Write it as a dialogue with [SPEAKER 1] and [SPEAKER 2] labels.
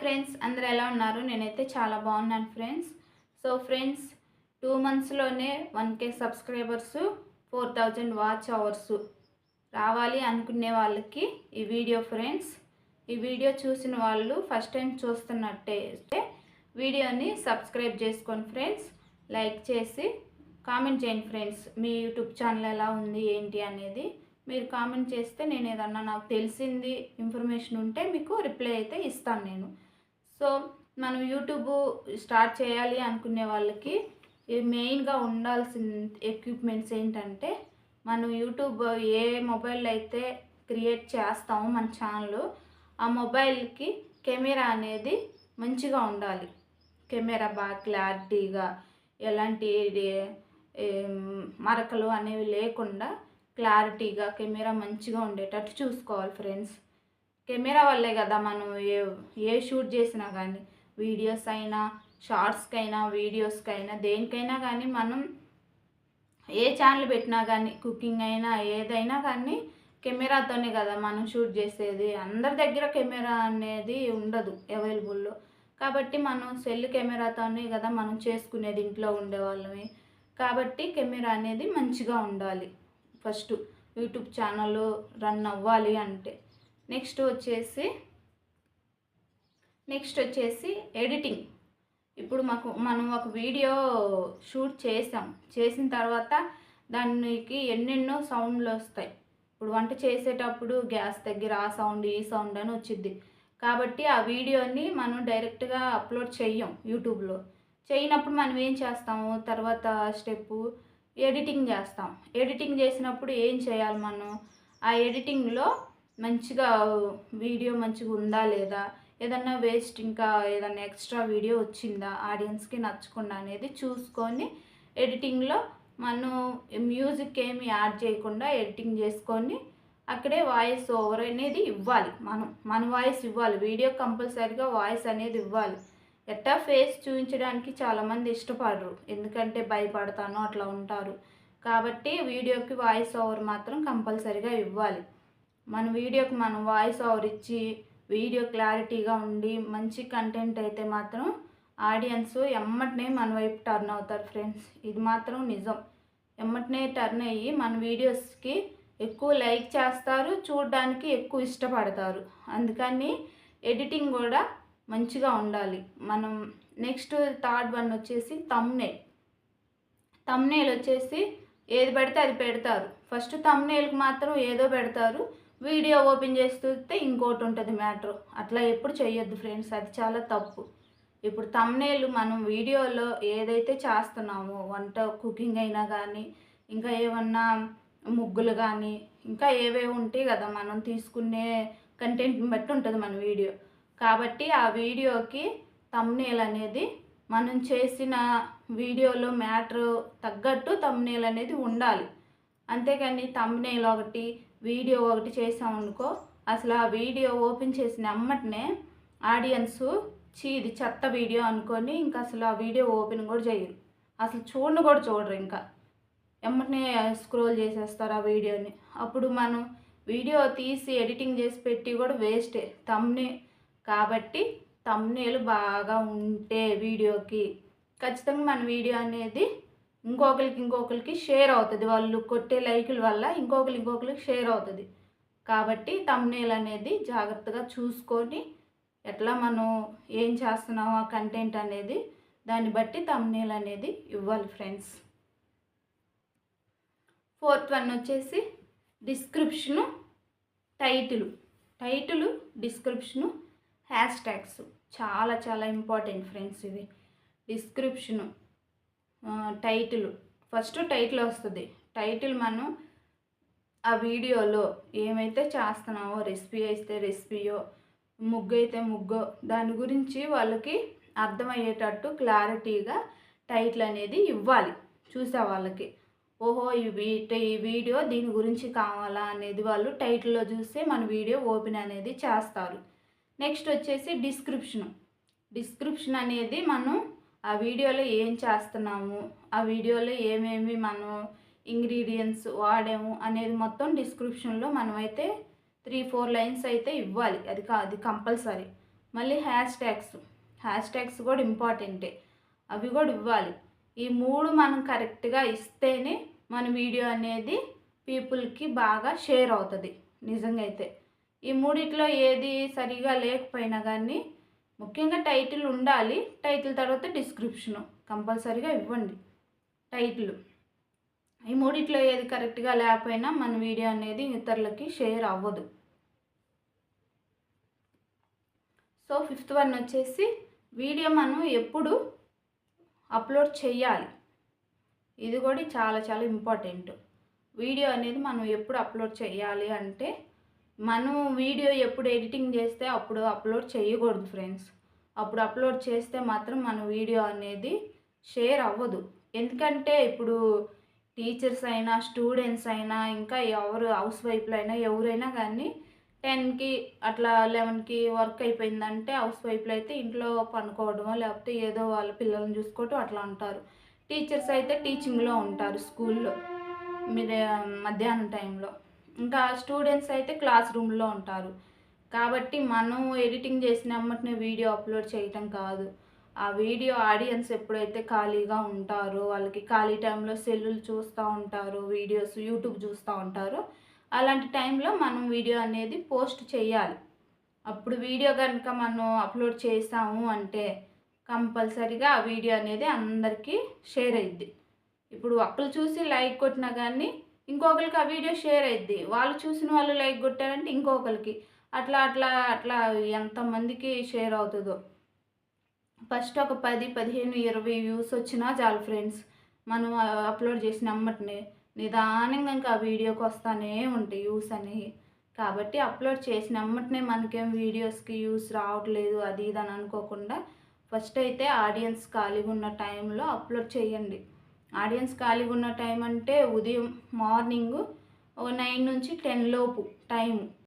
[SPEAKER 1] Friends అందరు ఎలా ఉన్నారు? నేనైతే చాలా బాగున్నాను friends so friends two మంత్స్లోనే one K subscribers four thousand watch hours రావాలి అనుకునే వాళ్ళకి ఈ వీడియో ఫ్రెండ్స్ ఈ వీడియో చూసిన వాళ్ళు ఫస్ట్ టైం చూస్తున్నట్టే వీడియోని సబ్స్క్రైబ్ చేసుకోండి ఫ్రెండ్స్ లైక్ చేసి కామెంట్ చేయండి ఫ్రెండ్స్ మీ యూట్యూబ్ ఛానల్ ఎలా ఉంది ఏంటి అనేది. మీరు కామెంట్ చేస్తే నేను ఏదన్నా నాకు తెలిసింది ఇన్ఫర్మేషన్ ఉంటే మీకు రిప్లై అయితే ఇస్తాను నేను. సో మనం యూట్యూబ్ స్టార్ట్ చేయాలి అనుకునే వాళ్ళకి మెయిన్గా ఉండాల్సిన ఎక్విప్మెంట్స్ ఏంటంటే మనం యూట్యూబ్ ఏ మొబైల్ అయితే క్రియేట్ చేస్తామో మన ఛానల్ ఆ మొబైల్కి కెమెరా అనేది మంచిగా ఉండాలి. కెమెరా బాగా క్లారిటీగా ఎలాంటి మరకలు అనేవి లేకుండా క్లారిటీగా కెమెరా మంచిగా ఉండేటట్టు చూసుకోవాలి ఫ్రెండ్స్. కెమెరా వల్లే కదా మనం ఏ ఏ షూట్ చేసినా కానీ వీడియోస్ అయినా షార్ట్స్కైనా వీడియోస్కైనా దేనికైనా కానీ మనం ఏ ఛానల్ పెట్టినా కానీ కుకింగ్ అయినా ఏదైనా కానీ కెమెరాతోనే కదా మనం షూట్ చేసేది. అందరి దగ్గర కెమెరా అనేది ఉండదు అవైలబుల్లో. కాబట్టి మనం సెల్ కెమెరాతోనే కదా మనం చేసుకునేది ఇంట్లో ఉండేవాళ్ళమే. కాబట్టి కెమెరా అనేది మంచిగా ఉండాలి. ఫస్ట్ యూట్యూబ్ ఛానల్ రన్ అవ్వాలి అంటే. నెక్స్ట్ వచ్చేసి నెక్స్ట్ వచ్చేసి ఎడిటింగ్ ఇప్పుడు మాకు మనం ఒక వీడియో షూట్ చేసాం. చేసిన తర్వాత దానికి ఎన్నెన్నో సౌండ్లు వస్తాయి. ఇప్పుడు వంట చేసేటప్పుడు గ్యాస్ దగ్గర ఆ సౌండ్ ఈ సౌండ్ అని వచ్చింది కాబట్టి ఆ వీడియోని మనం డైరెక్ట్గా అప్లోడ్ చెయ్యం యూట్యూబ్లో చేయనప్పుడు మనం ఏం చేస్తాము? తర్వాత స్టెప్ ఎడిటింగ్ చేస్తాం. ఎడిటింగ్ చేసినప్పుడు ఏం చేయాలి మనం? ఆ ఎడిటింగ్లో మంచిగా వీడియో మంచిగా ఉందా లేదా? ఏదన్నా వేస్ట్ ఇంకా ఏదన్నా ఎక్స్ట్రా వీడియో వచ్చిందా? ఆడియన్స్కి నచ్చకుండా అనేది చూసుకొని ఎడిటింగ్లో మనం మ్యూజిక్ ఏమి యాడ్ చేయకుండా ఎడిటింగ్ చేసుకొని అక్కడే వాయిస్ ఓవర్ అనేది ఇవ్వాలి. మనం మన వాయిస్ ఇవ్వాలి. వీడియో కంపల్సరీగా వాయిస్ అనేది ఇవ్వాలి. ఎట్టా ఫేస్ చూపించడానికి చాలామంది ఇష్టపడరు. ఎందుకంటే భయపడతాను అట్లా ఉంటారు. కాబట్టి వీడియోకి వాయిస్ ఓవర్ మాత్రం కంపల్సరీగా ఇవ్వాలి. మన వీడియోకి మనం వాయిస్ ఓవర్ ఇచ్చి వీడియో క్లారిటీగా ఉండి మంచి కంటెంట్ అయితే మాత్రం ఆడియన్స్ ఎమ్మటనే మన వైపు టర్న్ అవుతారు ఫ్రెండ్స్ ఇది మాత్రం నిజం. ఎమ్మటనే టర్న్ అయ్యి మన వీడియోస్కి ఎక్కువ లైక్ చేస్తారు చూడడానికి ఎక్కువ ఇష్టపడతారు. అందుకని ఎడిటింగ్ కూడా మంచిగా ఉండాలి. మనం నెక్స్ట్ థర్డ్ వన్ వచ్చేసి తమ్నేల్ తమ్నేల్ వచ్చేసి ఏది పెడితే అది పెడతారు. ఫస్ట్ తమ్నేల్కి మాత్రం ఏదో పెడతారు. వీడియో ఓపెన్ చేసి చూస్తే ఇంకోటి ఉంటుంది మ్యాటర్. అట్లా ఎప్పుడు చేయొద్దు ఫ్రెండ్స్ అది చాలా తప్పు. ఇప్పుడు తమ్నేలు మనం వీడియోలో ఏదైతే చేస్తున్నామో వంట కుకింగ్ అయినా కానీ ఇంకా ఏమన్నా ముగ్గులు కానీ ఇంకా ఏవేవి ఉంటాయి కదా మనం తీసుకునే కంటెంట్ని బట్టి ఉంటుంది మన వీడియో. కాబట్టి ఆ వీడియోకి తమ్నేల్ అనేది మనం చేసిన వీడియోలో మ్యాటర్ తగ్గట్టు తమ్నేల్ అనేది ఉండాలి. అంతేకాని తమ్నేల్ ఒకటి వీడియో ఒకటి చేసామనుకో అసలు ఆ వీడియో ఓపెన్ చేసిన అమ్మటనే ఆడియన్స్ చీ ఇది చెత్త వీడియో అనుకొని ఇంకా అసలు ఆ వీడియో ఓపెన్ కూడా చేయరు. అసలు చూడను కూడా చూడరు ఇంకా. ఎమ్మటనే స్క్రోల్ చేసేస్తారు ఆ వీడియోని అప్పుడు మనం వీడియో తీసి ఎడిటింగ్ చేసి పెట్టి కూడా వేస్టే తమ్నే కాబట్టి తమ్నేలు బాగా ఉంటే వీడియోకి ఖచ్చితంగా మన వీడియో అనేది ఇంకొకరికి ఇంకొకరికి షేర్ అవుతుంది. వాళ్ళు కొట్టే లైకుల వల్ల ఇంకొకరికి ఇంకొకరికి షేర్ అవుతుంది. కాబట్టి తమ్నేల్ అనేది జాగ్రత్తగా చూసుకొని ఎట్లా మనం ఏం చేస్తున్నామో ఆ కంటెంట్ అనేది దాన్ని బట్టి తమ్నేల్ అనేది ఇవ్వాలి ఫ్రెండ్స్ ఫోర్త్ వన్ వచ్చేసి description title title description hash tags చాలా చాలా ఇంపార్టెంట్ ఫ్రెండ్స్ ఇవి. Description title. ఫస్ట్ టైటిల్ వస్తుంది. టైటిల్ మనం ఆ వీడియోలో ఏమైతే చేస్తున్నామో రెసిపీ అయితే రెసిపీయో ముగ్గు అయితే ముగ్గో దాని గురించి వాళ్ళకి అర్థమయ్యేటట్టు క్లారిటీగా టైటిల్ అనేది ఇవ్వాలి చూసే వాళ్ళకి. ఓహో ఈ వీ- ఈ వీడియో దీని గురించి కావాలా అనేది వాళ్ళు టైటిల్లో చూస్తే మన వీడియో ఓపెన్ అనేది చేస్తారు. నెక్స్ట్ వచ్చేసి డిస్క్రిప్షన్. డిస్క్రిప్షన్ అనేది మనం ఆ వీడియోలో ఏం చేస్తున్నాము? ఆ వీడియోలో ఏమేమి మనం ఇంగ్రీడియంట్స్ వాడాము అనేది మొత్తం డిస్క్రిప్షన్లో మనమైతే త్రీ ఫోర్ లైన్స్ అయితే ఇవ్వాలి. అది కా అది కంపల్సరీ. మళ్ళీ హ్యాష్ ట్యాగ్స్ హ్యాష్ ట్యాగ్స్ కూడా ఇంపార్టెంటే. అవి కూడా ఇవ్వాలి. ఈ మూడు మనం కరెక్ట్గా ఇస్తేనే మన వీడియో అనేది పీపుల్కి బాగా షేర్ అవుతుంది. నిజంగా అయితే. ఈ మూడిట్లో ఏది సరిగా లేకపోయినా కానీ ముఖ్యంగా టైటిల్ ఉండాలి. టైటిల్ తర్వాత డిస్క్రిప్షను కంపల్సరీగా ఇవ్వండి. టైటిల్. ఈ మూడిట్లో ఏది కరెక్ట్గా లేకపోయినా మన వీడియో అనేది ఇతరులకి షేర్ అవ్వదు. సో ఫిఫ్త్ వన్ వచ్చేసి వీడియో మనం ఎప్పుడు అప్లోడ్ చేయాలి. ఇది కూడా చాలా చాలా ఇంపార్టెంట్. వీడియో అనేది మనం ఎప్పుడు అప్లోడ్ చేయాలి అంటే మనం వీడియో ఎప్పుడు ఎడిటింగ్ చేస్తే అప్పుడు అప్లోడ్ చేయకూడదు ఫ్రెండ్స్. అప్పుడు అప్లోడ్ చేస్తే మాత్రం మన వీడియో అనేది షేర్ అవ్వదు. ఎందుకంటే ఇప్పుడు టీచర్స్ అయినా స్టూడెంట్స్ అయినా ఇంకా ఎవరు హౌస్ వైఫ్లు అయినా ఎవరైనా కానీ టెన్కి అట్లా లెవెన్కి వర్క్ అయిపోయిందంటే హౌస్ వైఫ్లు అయితే ఇంట్లో పనుకోవడమో లేకపోతే ఏదో వాళ్ళ పిల్లల్ని చూసుకోవటం అట్లా ఉంటారు టీచర్స్ అయితే టీచింగ్లో ఉంటారు స్కూల్లో మీరు మధ్యాహ్నం టైంలో. ఇంకా స్టూడెంట్స్ అయితే క్లాస్ రూమ్లో ఉంటారు. కాబట్టి మనం ఎడిటింగ్ చేసిన అమ్మటనే వీడియో అప్లోడ్ చేయటం కాదు. ఆ వీడియో ఆడియన్స్ ఎప్పుడైతే ఖాళీగా ఉంటారో వాళ్ళకి ఖాళీ టైంలో సెల్లులు చూస్తూ ఉంటారు వీడియోస్ యూట్యూబ్ చూస్తూ ఉంటారు అలాంటి టైంలో మనం వీడియో అనేది పోస్ట్ చేయాలి. అప్పుడు వీడియో కనుక మనం అప్లోడ్ చేసాము అంటే కంపల్సరీగా ఆ వీడియో అనేది అందరికీ షేర్ అయ్యిద్ది ఇప్పుడు ఒక్కరు చూసి లైక్ కొట్టినా కానీ ఇంకొకరికి ఆ వీడియో షేర్ అయ్యిద్ది వాళ్ళు చూసిన వాళ్ళు లైక్ కొట్టారంటే ఇంకొకరికి. అట్లా అట్లా అట్లా ఎంతమందికి షేర్ అవుతుందో. ఫస్ట్ ఒక పది పదిహేను ఇరవై వ్యూస్ వచ్చినా చాలు ఫ్రెండ్స్. మనం అప్లోడ్ చేసిన అమ్మటిని నిదానంగా ఇంకా ఆ వీడియోకి వస్తానే ఉంటాయి వ్యూస్ అనేవి కాబట్టి అప్లోడ్ చేసిన అమ్మటినే మనకేం వీడియోస్కి యూస్ రావట్లేదు అది ఇది అని అనుకోకుండా ఫస్ట్ అయితే ఆడియన్స్ ఖాళీగా ఉన్న టైంలో అప్లోడ్ చేయండి. ఆడియన్స్ ఖాళీగా ఉన్న టైం అంటే ఉదయం మార్నింగ్ నైన్ నుంచి టెన్ లోపు టైం